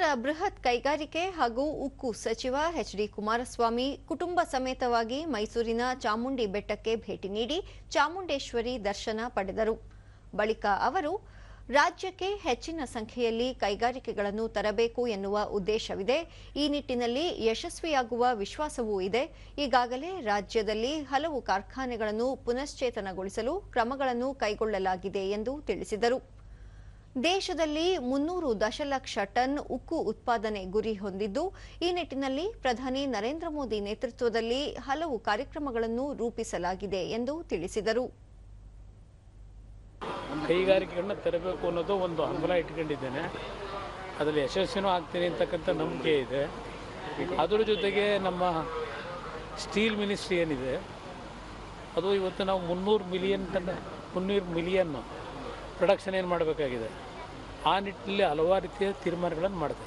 ಕೇಂದ್ರ ಬೃಹತ್ ಕೈಗಾರಿಕೆ ಹಾಗೂ ಉಕ್ಕು ಸಚಿವ ಎಚ್ ಡಿ ಕುಮಾರಸ್ವಾಮಿ ಕುಟುಂಬ ಸಮೇತವಾಗಿ ಮೈಸೂರಿನ ಚಾಮುಂಡಿ ಬೆಟ್ಟಕ್ಕೆ ಭೇಟಿ ನೀಡಿ ಚಾಮುಂಡೇಶ್ವರಿ ದರ್ಶನ ಪಡೆದರು. ಬಳಿಕ ಅವರು, ರಾಜ್ಯಕ್ಕೆ ಹೆಚ್ಚಿನ ಸಂಖ್ಯೆಯಲ್ಲಿ ಕೈಗಾರಿಕೆಗಳನ್ನು ತರಬೇಕು ಎನ್ನುವ ಉದ್ದೇಶವಿದೆ. ಈ ನಿಟ್ಟಿನಲ್ಲಿ ಯಶಸ್ವಿಯಾಗುವ ವಿಶ್ವಾಸವೂ ಇದೆ. ಈಗಾಗಲೇ ರಾಜ್ಯದಲ್ಲಿ ಹಲವು ಕಾರ್ಖಾನೆಗಳನ್ನು ಪುನಶ್ಚೇತನಗೊಳಿಸಲು ಕ್ರಮಗಳನ್ನು ಕೈಗೊಳ್ಳಲಾಗಿದೆ ಎಂದು ತಿಳಿಸಿದರು. ದೇಶದಲ್ಲಿ ಮುನ್ನೂರು ದಶಲಕ್ಷ ಟನ್ ಉಕ್ಕು ಉತ್ಪಾದನೆ ಗುರಿ ಹೊಂದಿದ್ದು, ಈ ನಿಟ್ಟಿನಲ್ಲಿ ಪ್ರಧಾನಿ ನರೇಂದ್ರ ಮೋದಿ ನೇತೃತ್ವದಲ್ಲಿ ಹಲವು ಕಾರ್ಯಕ್ರಮಗಳನ್ನು ರೂಪಿಸಲಾಗಿದೆ ಎಂದು ತಿಳಿಸಿದರು. ಕೈಗಾರಿಕೆಗಳನ್ನ ತೆರಬೇಕು ಅನ್ನೋದು ಒಂದು ಹಂಬಲ ಇಟ್ಕೊಂಡಿದ್ದೇನೆ. ಅದರಲ್ಲಿ ಯಶಸ್ಸಿನೂ ಆಗ್ತೀನಿ ಅಂತಕ್ಕಂಥ ನಂಬಿಕೆ ಇದೆ. ಅದರ ಜೊತೆಗೆ ನಮ್ಮ ಸ್ಟೀಲ್ ಮಿನಿಸ್ಟ್ರಿ ಏನಿದೆ, ಅದು ಇವತ್ತು ನಾವು ಮುನ್ನೂರು ಮಿಲಿಯನ್ ಟನ್, ಮುನ್ನೂರು ಮಿಲಿಯನ್ ಪ್ರೊಡಕ್ಷನ್ ಏನು ಮಾಡಬೇಕಾಗಿದೆ? ಆ ನಿಟ್ಟಿನಲ್ಲಿ ಹಲವಾರು ರೀತಿಯ ತೀರ್ಮಾನಗಳನ್ನು ಮಾಡ್ತಾ